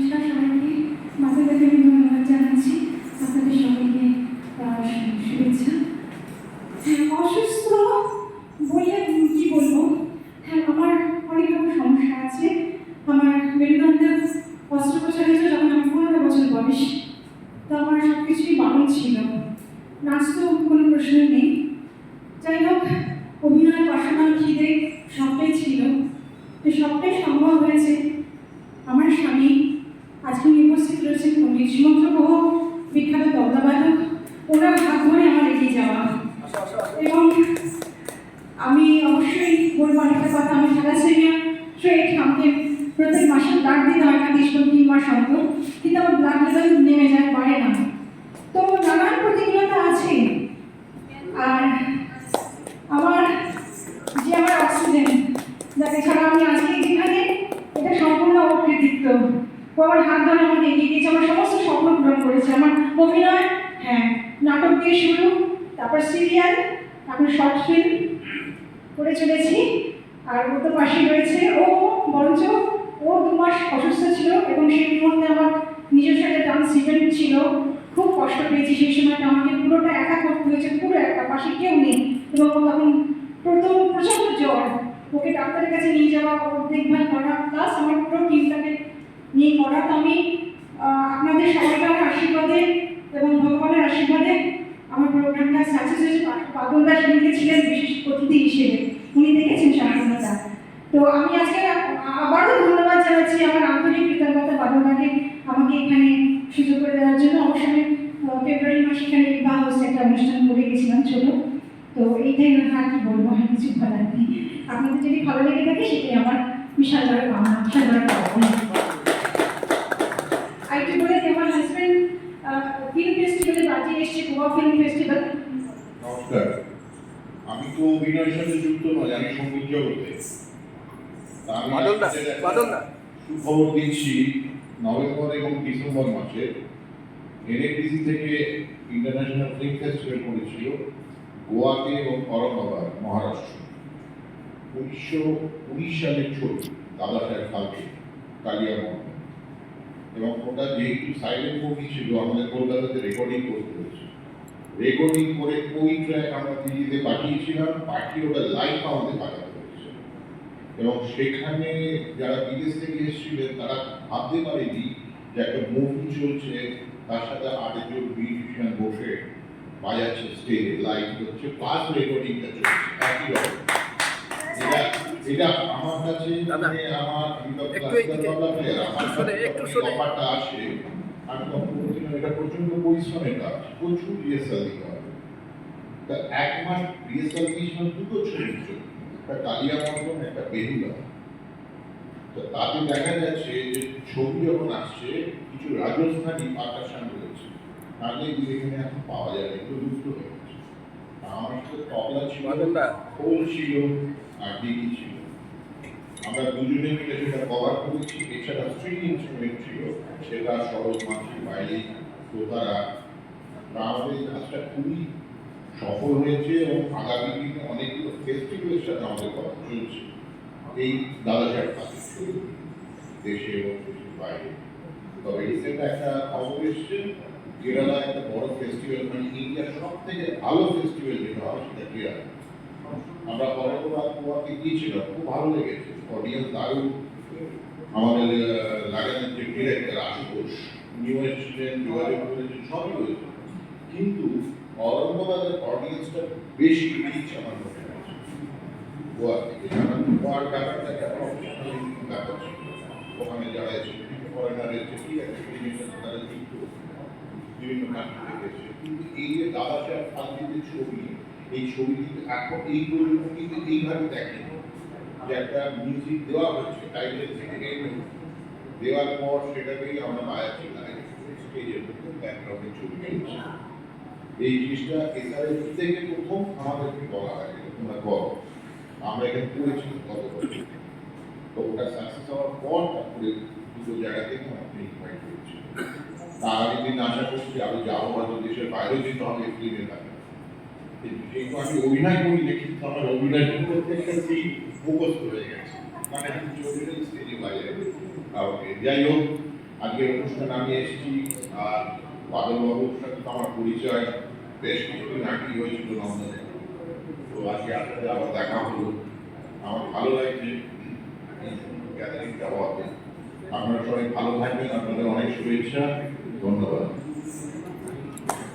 নমস্কার সবাইকে। মাতাদেরকে আমি ধন্যবাদ জানাচ্ছি আপনাদের সবাইকে শুভেচ্ছা। অসুস্থ বললে কি বলব? হ্যাঁ আমার অনেক রকম সমস্যা আছে। আমার মেরুদণ্ডের অস্ত্রোপচার হয়েছে যখন আমি পনেরো বছর বয়স, তো আমার সব কিছুই বারণ ছিল। নাচ তো কোনো প্রশ্নই নেই। যাই হোক, অভিনয় বাসনা খিদে সবটাই ছিল। তো সবটাই সম্ভব হয়েছে। আমার স্বামী আজকে উনি উপস্থিত উনি বহু বিখ্যাত তবলাবাদক ওনার হাত ধরে আমার এগিয়ে যাওয়া। এবং আমি অবশ্যই বলব একটা কথা আমি সারা শ্রেণির স্ট্রেট আমাকে প্রত্যেক মাসে ব্লাড দিতে হয় না দেশ তিন মাস অন্তর কিন্তু আমার ব্লাড লেভেল নেমে যায় পারে না তো নানান প্রতিকূলতা আছে আর আমার যে আমার অক্সিজেন যাকে ছাড়া আমি আজকে এখানে এটা সম্পূর্ণ ওর কৃতিত্ব আমার হাত ধরে আমাকে এগিয়ে দিয়েছে, আমার সমস্ত স্বপ্ন পূরণ করেছে, আমার অভিনয় হ্যাঁ নাটক দিয়ে শুরু, তারপর সিরিয়াল তারপর শর্ট ফিল্ম করে চলেছি, আর ও তো পাশে রয়েছে, ও, বরঞ্চ ও দু মাস অসুস্থ ছিল এবং সেই মুহূর্তে আমার নিজস্ব একটা ডান্স ইভেন্ট ছিল, খুব কষ্ট পেয়েছি, সেই সময়টা আমাকে পুরোটা একা করতে হয়েছে, পুরো একা, পাশে কেউ নেই এবং তখন প্রথম প্রচণ্ড জ্বর, ওকে ডাক্তারের কাছে নিয়ে যাওয়া ওর দেখভাল করা প্লাস আমার পুরো টিমটাকে আহ, আশীর্বাদে এবং ভগবানের আশীর্বাদে আমার প্রোগ্রামটা সাকসেস হয়েছে। বাদল দাস লিখেছিলেন বিশেষ অতিথি হিসেবে। উনি দেখেছেন সম্পূর্ণটা তো আমি আজকে আবারও ধন্যবাদ জানাচ্ছি আমার আন্তরিক কৃতজ্ঞতা বাদলদাকে আমাকে এখানে সুযোগ করে দেওয়ার জন্য। অবশ্য আমি ফেব্রুয়ারি মাসে এখানে বিবাহ হচ্ছে একটা অনুষ্ঠান করে গেছিলাম ছোট। তো এইটাই আর কি বলব আর কিছু বলার নেই। আপনাদের যদি ভালো লেগে থাকে সেটাই আমার বিশাল বড় পাওনা বিশাল বড় পাওনা আরেকটু বলে দিই, আমার হাজবেন্ড ফিল্ম ফেস্টিভ্যালে গোয়া ফিল্ম ফেস্টিভ্যাল নমস্কার। আমি তো অভিনয়ের সাথে যুক্ত নয় আমি সংগীত জগতে। সুখবর দিচ্ছি নভেম্বর এবং ডিসেম্বর মাসে এনএটিসি থেকে ইন্টারন্যাশনাল ফিল্ম ফেস্টিভ্যাল করেছিল গোয়াতে এবং ঔরঙ্গাবাদ মহারাষ্ট্র। উনিশশো উনিশ সালের ছবি দাদা সাহেব ফালকে কালিয়া এবং ওটা যেহেতু সাইলেন্ট মুভি ছিল আমাদের কলকাতাতে রেকর্ডিং করতে হয়েছে রেকর্ডিং করে ওই ট্র্যাক আমরা দিল্লিতে পাঠিয়েছিলাম পাঠিয়ে ওটা লাইভ আমাদের পাঠাতে এবং সেখানে যারা বিদেশ থেকে এসেছিলেন তারা ভাবতে পারেনি যে একটা মুভি চলছে তার সাথে আরেকজন মিউজিশিয়ান বসে বাজাচ্ছে স্টেজে লাইভ হচ্ছে প্লাস রেকর্ডিংটা চলছে একই রকম। এটা এটা আমার কাছে মানে আমার আমার কাছে। অফারটা আসে। আমি তখন বলছিলাম এটা প্রচণ্ড পরিশ্রমের কাজ প্রচুর রিহার্সাল দিতে হবে তা এক মাস রিহার্সাল দিয়েছিলাম দুটো ছবি একটা কালিয়া মন্ডন একটা বেহুলা। তো তাতে দেখা যাচ্ছে যে ছবি যখন আসছে কিছু রাজস্থানী পাকাশান রয়েছে। তাহলে এগুলো এখানে এখন পাওয়া না এগুলো লুপ্ত হয়ে গেছে। আমার সাথে তবলা ছিল খোল ছিল আর ডিগি ছিল। আমরা দুজনে মিলে সেটা কভার করেছি এছাড়া স্ট্রিং ইনস্ট্রুমেন্ট সেটা সরল মাছি বাইরে তা আমাদের কাজটা খুবই সফল হয়েছে এবং আগামী দিনে অনেকগুলো ফেস্টিভ্যালের সাথে আমাদের কথা চলছে। এই দাদা সাহেব দেশে এবং দেশের বাইরে। তবে রিসেন্ট একটা খবর এসছে, কেরালা একটা বড় ফেস্টিভ্যাল মানে ইন্ডিয়ার সব থেকে ভালো ফেস্টিভ্যাল যেটা হয় সেটা কেরালা। আমরা অনেকবার গোয়াকে গিয়েছিলাম, খুব ভালো লেগেছে। অডিয়েন্স দারুণ। আমাদের লাগানোর যে ডিরেক্টর আশুতোষ এসেছিলেন যোগাযোগ করেছেন সবই হয়েছে কিন্তু ঔরঙ্গাবাদের অডিয়েন্সটা বেশি রিচ আমার মনে হয়েছে গোয়া থেকে কারণ গোয়ার ব্যাপারটা একটা প্রফেশনাল ব্যাপার ছিল। ওখানে যারা এসে ফরেনার এসে কি একটা ফিল্মের তারা যুক্ত বিভিন্ন কান্ট্রি থেকে এসে কিন্তু এই যে দাদা সাহেব ছবি এই ছবি কিন্তু এখন এই কিন্তু এইভাবে দেখে যে একটা মিউজিক দেওয়া হচ্ছে টাইটেল থেকে দেওয়ার পর সেটাকেই আমরা বাজাচ্ছি স্টেজের মধ্যে ব্যাকগ্রাউন্ডে ছবি এই জিনিসটা এসআরএস থেকে প্রথম আমাদেরকে বলা হয় তোমরা করো আমরা এখানে করেছি গত বছর। তো ওটা সাকসেস হওয়ার পর তারপরে দুটো জায়গা থেকে আমাকে ইনভাইট করেছি। তা আগামী দিন আশা করছি আমি যাব হয়তো দেশের বাইরেও যেতে হবে ফিল্মে থাকে যেহেতু আমি অভিনয় করি না কিন্তু আমার অভিনয় করতে একটি মুখস্থ হয়ে গেছে। মানে আমি অভিনয় স্টেজে বাইরে কাউকে যাই হোক আজকের অনুষ্ঠানে আমি এসেছি, আর বাদলবাবুর সাথে আমার পরিচয়। বেশ কিছুদিন আগেই হয়েছিল লন্ডনে তো আজকে আপনাদের আবার দেখা হলো। আমার ভালো লাগছে। এই গ্যাদারিংটা হওয়াতে। আপনারা সবাই ভালো থাকবেন। আপনাদের অনেক শুভেচ্ছা। ধন্যবাদ।